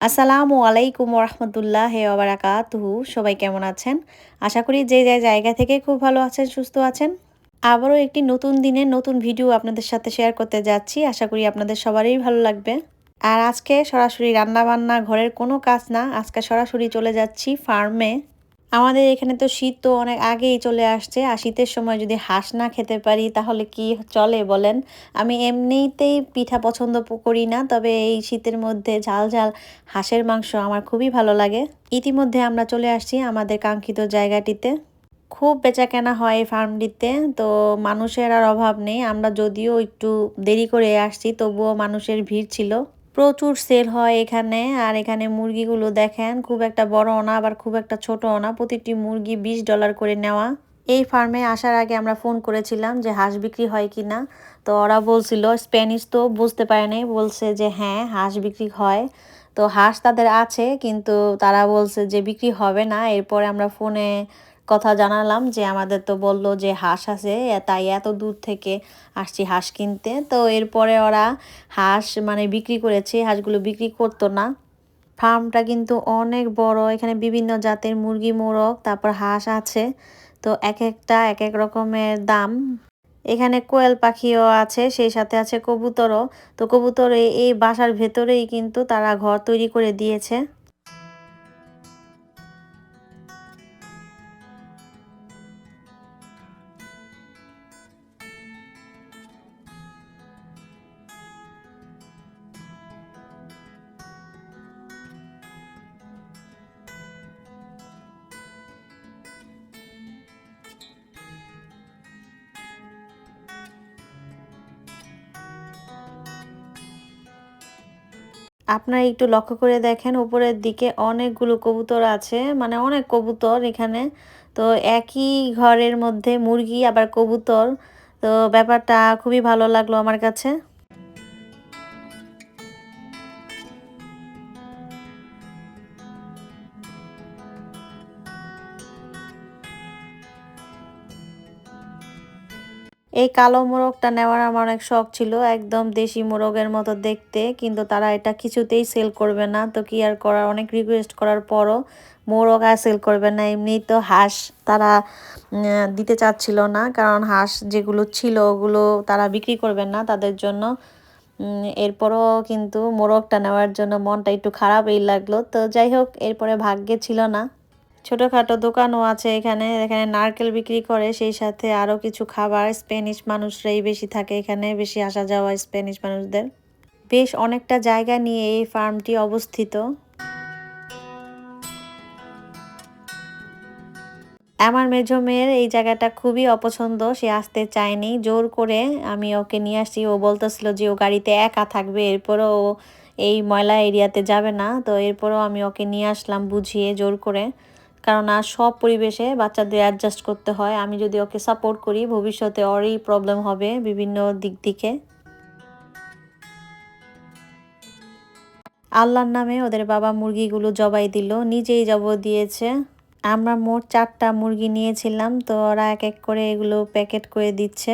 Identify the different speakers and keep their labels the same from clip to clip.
Speaker 1: আসসালামু আলাইকুম রহমতুল্লাহ ওবরাকাতুহু। সবাই কেমন আছেন? আশা করি যে যে জায়গা থেকে খুব ভালো আছেন, সুস্থ আছেন। আবারও একটি নতুন দিনে নতুন ভিডিও আপনাদের সাথে শেয়ার করতে যাচ্ছি। আশা করি আপনাদের সবারই ভালো লাগবে। আর আজকে সরাসরি রান্নাবান্না, ঘরের কোনো কাজ না। আজকে সরাসরি চলে যাচ্ছি ফার্মে আমাদের এখানে তো শীত তো অনেক আগেই চলে আসছে, আর শীতের সময় যদি হাঁস না খেতে পারি তাহলে কি চলে বলেন? আমি এমনিতেই পিঠা পছন্দ করি না, তবে এই শীতের মধ্যে ঝাল ঝাল হাঁসের মাংস আমার খুবই ভালো লাগে। ইতিমধ্যে আমরা চলে আসছি আমাদের কাঙ্ক্ষিত জায়গাটিতে। খুব বেচা কেনা হয় এই ফার্মটিতে, তো মানুষের আর অভাব নেই। আমরা যদিও একটু দেরি করে আসছি, তবুও মানুষের ভিড় ছিল। প্রচুর সেল হয় এখানে। আর এখানে মুরগিগুলো দেখেন, খুব একটা বড় না আবার খুব একটা ছোট না প্রতিটি মুরগি বিশ ডলার করে নেওয়া। এই ফার্মে আসার আগে আমরা ফোন করেছিলাম যে হাঁস বিক্রি হয় কি না তো ওরা বলছিল স্প্যানিশ তো বুঝতে পারে নাই, বলছে যে হ্যাঁ হাঁস বিক্রি হয়। তো হাঁস তাদের আছে, কিন্তু তারা বলছে যে বিক্রি হবে না। এরপরে আমরা ফোনে কথা জানালাম যে আমাদের তো বলল যে হাঁস আছে, তাই এত দূর থেকে আসছি হাঁস কিনতে। তো এরপরে ওরা হাঁস মানে বিক্রি করেছে, হাঁসগুলো বিক্রি করতো না। ফার্মটা কিন্তু অনেক বড়, এখানে বিভিন্ন জাতের মুরগি, মোরগ, তারপর হাঁস আছে। তো এক একটা, এক এক রকমের দাম। এখানে কোয়েল পাখিও আছে, সেই সাথে আছে কবুতরও। তো কবুতর এই বাসার ভেতরেই কিন্তু তারা ঘর তৈরি করে দিয়েছে। আপনারা একটু লক্ষ্য করে দেখেন, উপরের দিকে অনেকগুলো কবুতর আছে মানে অনেক কবুতর এখানে। তো একই ঘরের মধ্যে মুরগি, আবার কবুতর। তো ব্যাপারটা খুবই ভালো লাগল আমার কাছে। এই কালো মোরগটা নেওয়ার আমার অনেক শখ ছিল, একদম দেশি মোরগের মতো দেখতে, কিন্তু তারা এটা কিছুতেই সেল করবে না। তো কি আর করার? অনেক রিকোয়েস্ট করার পরও মোরগ আর সেল করবে না। এমনি তো হাঁস তারা দিতে চাচ্ছিল না, কারণ হাঁস যেগুলো ছিল ওগুলো তারা বিক্রি করবে না তাদের জন্য। এরপরও কিন্তু মোরগটা নেওয়ার জন্য মনটা একটু খারাপই লাগল। তো যাই হোক, এরপরে ভাগ্যে ছিল না। ছোটোখাটো দোকানও আছে এখানে এখানে নারকেল বিক্রি করে, সেই সাথে আরও কিছু খাবার। স্প্যানিশ মানুষরাই বেশি থাকে এখানে, বেশি আসা যাওয়া স্প্যানিশ মানুষদের। বেশ অনেকটা জায়গা নিয়ে এই ফার্মটি অবস্থিত। আমার মেঝো মেয়ের এই জায়গাটা খুবই অপছন্দ, সে আসতে চায়নি। জোর করে আমি ওকে নিয়ে আসছি, ও বলতেছিল যে ও গাড়িতে একা থাকবে, এরপরও ও এই ময়লা এরিয়াতে যাবে না। তো এরপরও আমি ওকে নিয়ে আসলাম বুঝিয়ে জোর করে। আর সব পরিবেশে বাচ্চাদের অ্যাডজাস্ট করতে হয়। আমি যদি ওকে সাপোর্ট করি, ভবিষ্যতে ওরই প্রবলেম হবে বিভিন্ন দিক দিকে। আল্লাহর নামে ওদের বাবা মুরগিগুলো জবাই দিল, নিজেই জব দিয়েছে। আমরা মোট চারটা মুরগি নিয়েছিলাম, তো ওরা এক এক করে এগুলো প্যাকেট করে দিচ্ছে।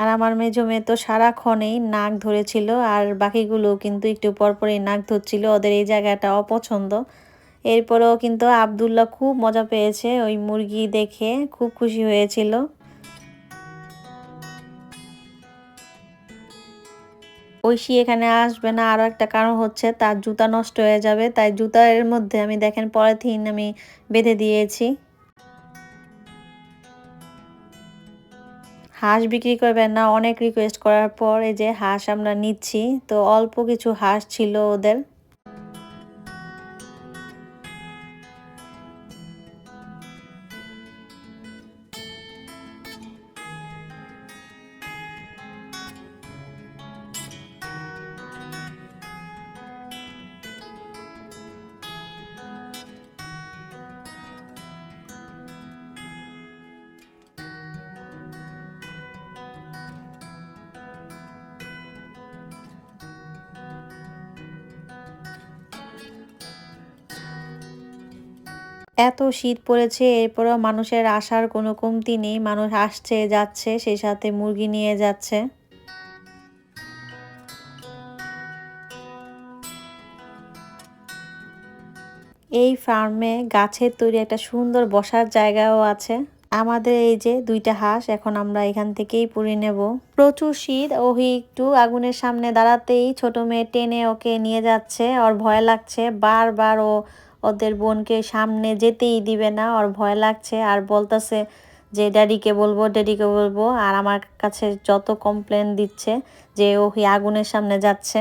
Speaker 1: আর আমার মেজো মেয়ে তো সারাক্ষণেই নাক ধরেছিল, আর বাকিগুলো কিন্তু একটু পরপরই নাক ধরছিল, ওদের এই জায়গাটা অপছন্দ। এরপরেও কিন্তু আবদুল্লাহ খুব মজা পেয়েছে, ওই মুরগি দেখে খুব খুশি হয়েছিল। ঐশী এখানে আসবে না আরও একটা কারণ হচ্ছে তার জুতা নষ্ট হয়ে যাবে, তাই জুতার মধ্যে আমি দেখেন পলিথিন আমি বেঁধে দিয়েছি। হাঁস বিক্রি করবেন না, অনেক রিকোয়েস্ট করার পর এই যে হাঁস আমরা নিচ্ছি, তো অল্প কিছু হাঁস ছিল ওদের। এত শীত পড়েছে, এরপরেও মানুষের আসার কোনো কমতি নেই, মানুষ আসছে, যাচ্ছে, সেই সাথে মুরগি নিয়ে যাচ্ছে। এই ফার্মে গাছের তৈরি একটা সুন্দর বসার জায়গাও আছে। আমাদের এই যে দুইটা হাঁস, এখন আমরা এখান থেকেই পুড়ে নেব। প্রচুর শীত, ওহি একটু আগুনের সামনে দাঁড়াতেই ছোট মেয়ে টেনে ওকে নিয়ে যাচ্ছে, ওর ভয় লাগছে, বারবার ও ওদের বোনকে সামনে যেতেই দিবে না, ওর ভয় লাগছে। আর বলতেছে যে, ড্যাডিকে বলব ড্যাডিকে বলব। আর আমার কাছে যত কমপ্লেন দিচ্ছে যে ও আগুনের সামনে যাচ্ছে।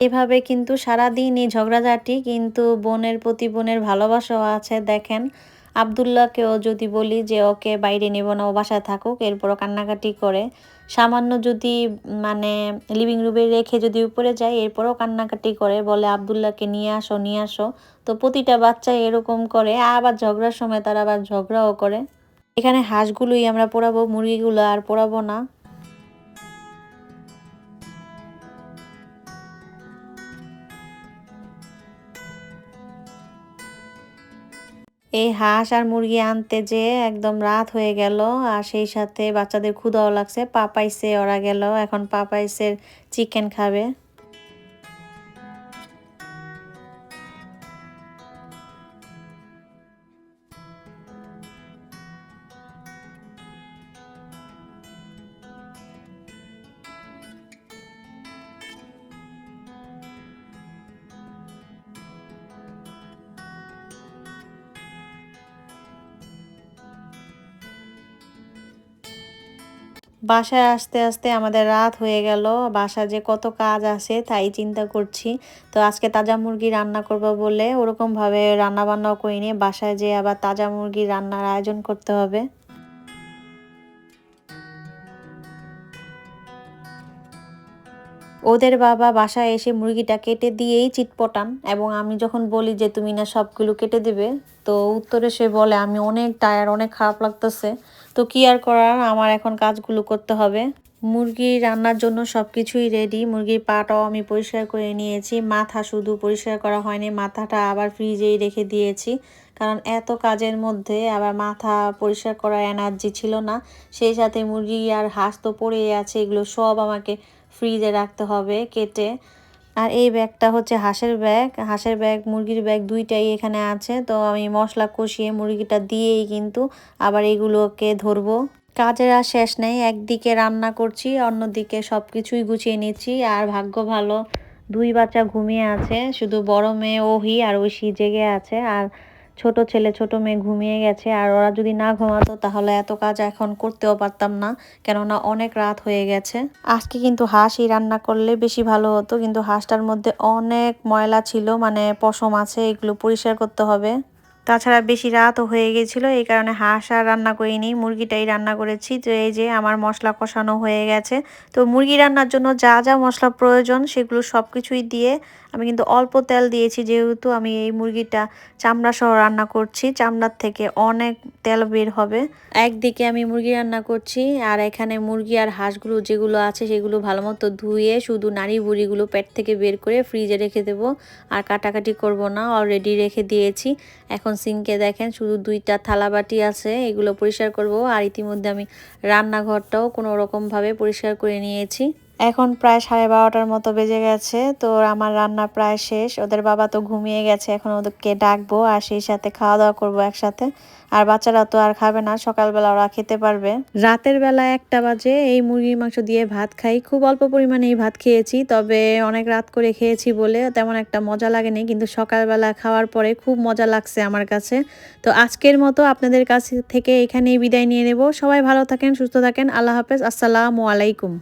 Speaker 1: এভাবে কিন্তু সারাদিনই ঝগড়াঝাটি, কিন্তু বোনের প্রতি বোনের ভালোবাসাও আছে। দেখেন আবদুল্লাহকেও যদি বলি যে, ওকে বাইরে নেব না, ও বাসায় থাকুক। এরপরও কান্নাকাটি করে। সামান্য যদি মানে লিভিং রুমে রেখে যদি উপরে যায়, এরপরও কান্নাকাটি করে, বলে, আবদুল্লাহকে নিয়ে আসো নিয়ে আসো। তো প্রতিটা বাচ্চা এরকম করে, আবার ঝগড়ার সময় তারা আবার ঝগড়াও করে। এখানে হাঁসগুলোই আমরা পোড়াবো, মুরগিগুলো আর পোড়াবো না। এই হাঁস আর মুরগি আনতে যে একদম রাত হয়ে গেল, আর সেই সাথে বাচ্চাদের ক্ষুদাও লাগছে। পাপাইসে ওরা গেল, এখন পাপাইসের চিকেন খাবে। বাসায় আসতে আসতে আমাদের রাত হয়ে গেল। বাসা যে কত কাজ আছে তাই চিন্তা করছি। তো আজকে তাজা মুরগি রান্না করব বলে ওরকমভাবে বান্নাও করিনি। বাসায় যে আবার তাজা মুরগি রান্নার আয়োজন করতে হবে। ওদের বাবা বাসায় এসে মুরগিটা কেটে দিয়েই চিটপটান এবং আমি যখন বলি যে, তুমি না সবগুলো কেটে দিবে? তো উত্তরে সে বলে, আমি অনেক টায়ার অনেক খারাপ লাগতেছে। তো কি আর করার? আমার এখন কাজগুলো করতে হবে। মুরগি রান্নার জন্য সব কিছুই রেডি মুরগির পাটাও আমি পরিষ্কার করে নিয়েছি। মাথা শুধু পরিষ্কার করা হয়নি, মাথাটা আবার ফ্রিজেই রেখে দিয়েছি। কারণ এত কাজের মধ্যে আবার মাথা পরিষ্কার করার এনার্জি ছিল না। সেই সাথে মুরগি আর হাঁস তো পড়েই আছে, এগুলো সব আমাকে ফ্রিজে রাখতে হবে, কেটে। আর এই ব্যাগটা হচ্ছে হাঁসের ব্যাগ। হাঁসের ব্যাগ, মুরগির ব্যাগ দুইটাই এখানে আছে। তো আমি মশলা কষিয়ে মুরগিটা দিয়েই কিন্তু আবার এগুলোকে ধরবো। কাজের আর শেষ নেই। একদিকে রান্না করছি, অন্যদিকে সব কিছুই গুছিয়ে নিচ্ছি। আর ভাগ্য ভালো, দুই বাচ্চা ঘুমিয়ে আছে। শুধু বড় মেয়ে ওহি আর ঐশী জেগে আছে। আর ছোট ছেলে, ছোট মেয়ে ঘুমিয়ে গেছে আর ওরা যদি না ঘুমাতো তাহলে এত কাজ এখন করতেও পারতাম না, কেননা অনেক রাত হয়ে গেছে। আজকে কিন্তু হাঁসই রান্না করলে বেশি ভালো হতো, কিন্তু হাঁসটার মধ্যে অনেক ময়লা ছিল মানে পশম আছে, এগুলো পরিষ্কার করতে হবে। তাছাড়া বেশি রাতও হয়ে গেছিল, এই কারণে হাঁস আর রান্না করিনি, মুরগিটাই রান্না করেছি। তো এই যে আমার মশলা কষানো হয়ে গেছে। তো মুরগি রান্নার জন্য যা যা মশলা প্রয়োজন সেগুলো সব কিছুই দিয়ে আমি কিন্তু অল্প তেল দিয়েছি, যেহেতু আমি এই মুরগিটা চামড়া সহ রান্না করছি, চামড়ার থেকে অনেক তেল বের হবে। একদিকে আমি মুরগি রান্না করছি, আর এখানে মুরগি আর হাঁসগুলো যেগুলো আছে সেগুলো ভালো মতো ধুয়ে শুধু নাড়ি বুড়িগুলো পেট থেকে বের করে ফ্রিজে রেখে দেবো। আর কাটাকাটি করব না অলরেডি রেখে দিয়েছি। এখন সিঙ্কে দেখেন, শুধু দুইটা থালা বাটি আছে, এগুলো পরিষ্কার করব। আর ইতিমধ্যে আমি রান্নাঘরটাও কোনো রকমভাবে পরিষ্কার করে নিয়েছি। এখন প্রায় সাড়ে বারোটার মতো বেজে গেছে, তো আমার রান্না প্রায় শেষ। ওদের বাবা তো ঘুমিয়ে গেছে, এখন ওদেরকে ডাকবো আর সেই সাথে খাওয়া দাওয়া করব একসাথে। আর বাচ্চারা তো আর খাবে না, সকালবেলা ওরা খেতে পারবে। রাতের বেলা একটা বাজে, এই মুরগির মাংস দিয়ে ভাত খাই। খুব অল্প পরিমাণে এই ভাত খেয়েছি, তবে অনেক রাত করে খেয়েছি বলে তেমন একটা মজা লাগেনি, কিন্তু সকালবেলা খাওয়ার পরে খুব মজা লাগছে আমার কাছে। তো আজকের মতো আপনাদের কাছ থেকে এখানেই বিদায় নিয়ে নেব। সবাই ভালো থাকেন, সুস্থ থাকেন, আল্লাহ হাফেজ, আসসালামু আলাইকুম।